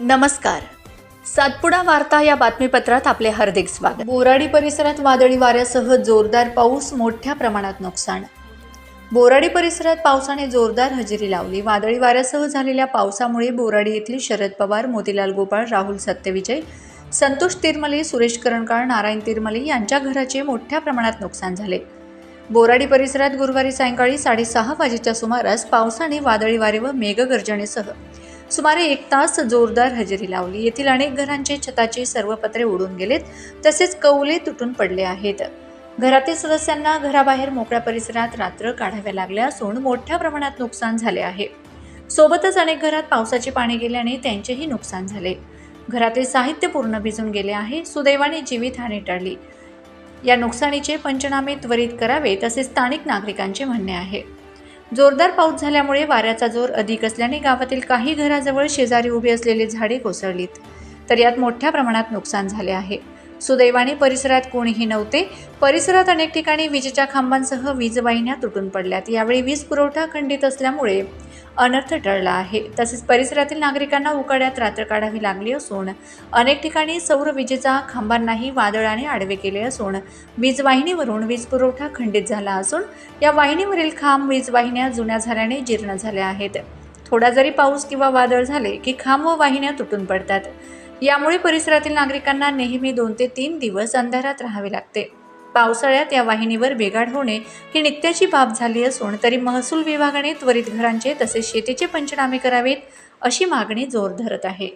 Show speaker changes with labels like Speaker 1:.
Speaker 1: नमस्कार. सातपुडा वार्ता या बातमीपत्रात आपले हार्दिक स्वागत. बोराडी परिसरात वादळी वाऱ्यासह जोरदार पाऊस मोठ्या प्रमाणात नुकसान. बोराडी परिसरात पावसाने जोरदार हजेरी लावली. वादळी वाऱ्यासह झालेल्या पावसामुळे बोराडी येथील शरद पवार मोतीलाल गोपाळ राहुल सत्यविजय संतोष तिरमले सुरेश करणकाळ नारायण तिरमले यांच्या घराचे मोठ्या प्रमाणात नुकसान झाले. बोराडी परिसरात गुरुवारी सायंकाळी साडेसहा वाजेच्या सुमारास पावसाने वादळी वारे व मेघगर्जनेसह सुमारे एक तास जोरदार हजेरी लावली. येथील अनेक घरांचे छताचे सर्व पत्रे उडून गेलेत. तसेच कौले तुटून पडले आहेत. घरातील सदस्यांना घराबाहेर मोकळ्या परिसरात रात्र काढाव्या लागल्या असून मोठ्या प्रमाणात नुकसान झाले आहे. सोबतच अनेक घरात पावसाचे पाणी गेल्याने त्यांचेही नुकसान झाले. घरातील साहित्य पूर्ण भिजून गेले आहे. सुदैवाने जीवितहानी टळली. या नुकसानीचे पंचनामे त्वरित करावे तसे स्थानिक नागरिकांचे म्हणणे आहे. जोरदार पाऊस झाल्यामुळे वाऱ्याचा जोर अधिक असल्याने गावातील काही घराजवळ शेजारी उभी असलेली झाडे कोसळलीत. तर यात मोठ्या प्रमाणात नुकसान झाले आहे. सुदैवाने परिसरात कोणीही नव्हते. परिसरात अनेक ठिकाणी विजेच्या खांबांसह वीज वाहिन्या तुटून पडल्यात. यावेळी वीज पुरवठा खंडित असल्यामुळे अनर्थ टळला आहे. तसेच परिसरातील नागरिकांना उकाड्यात रात्र काढावी लागली असून अनेक ठिकाणी सौर विजेचा खांबांनाही वादळाने आडवे केले असून वीज वाहिनीवरून वीज पुरवठा खंडित झाला असून या वाहिनीवरील खांब वीज वाहिन्या जुन्या झाल्याने जीर्ण झाल्या आहेत. थोडा जरी पाऊस किंवा वादळ झाले की खांब व वाहिन्या तुटून पडतात. यामुळे परिसरातील नागरिकांना नेहमी दोन ते तीन दिवस अंधारात राहावे लागते. पावसाळ्यात या वाहिनीवर बेगाड होणे ही नित्याची बाब झाली असून तरी महसूल विभागाने त्वरित घरांचे तसेच शेतीचे पंचनामे करावेत अशी मागणी जोर धरत आहे.